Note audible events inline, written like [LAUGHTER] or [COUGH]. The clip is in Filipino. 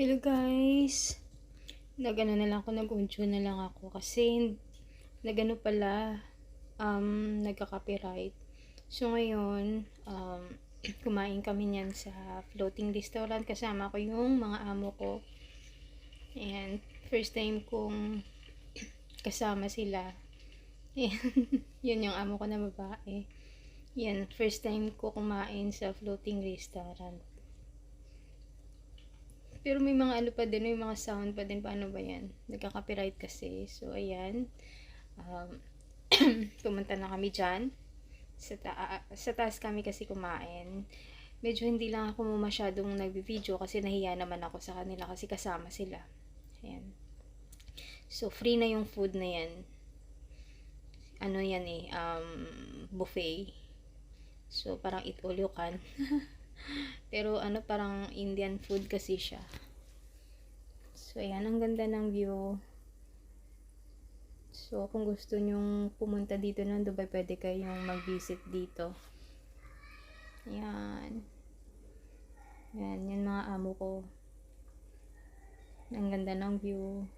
Hello guys. Nagano na lang ako, nag-uncho na lang ako kasi nagano pala um nagka-copyright. So ngayon, um [CLEARS THROAT] kumain kami niyan sa floating restaurant kasama ko yung mga amo ko. And first time kong [CLEARS THROAT] kasama sila. [LAUGHS] Ayan, yun yung amo ko na babae. Yan, first time ko kumain sa floating restaurant. Pero may mga ano pa din, may mga sound pa din. Paano ba yan? Nagka-copyright kasi. So, ayan. Um, [CLEARS THROAT] pumunta na kami dyan. Sa, ta- sa taas kami kasi kumain. Medyo hindi lang ako masyadong nag-video kasi nahiya naman ako sa kanila kasi kasama sila. Ayan. So, free na yung food na yan. Ano yan eh, um, buffet. So, parang eat all you can. [LAUGHS] Pero ano, parang Indian food kasi siya. So, ayan, ang ganda ng view. So, kung gusto nyong pumunta dito ng Dubai, pwede kayong mag-visit dito. Ayan. Ayan, yan mga amo ko. Ang ganda ng view.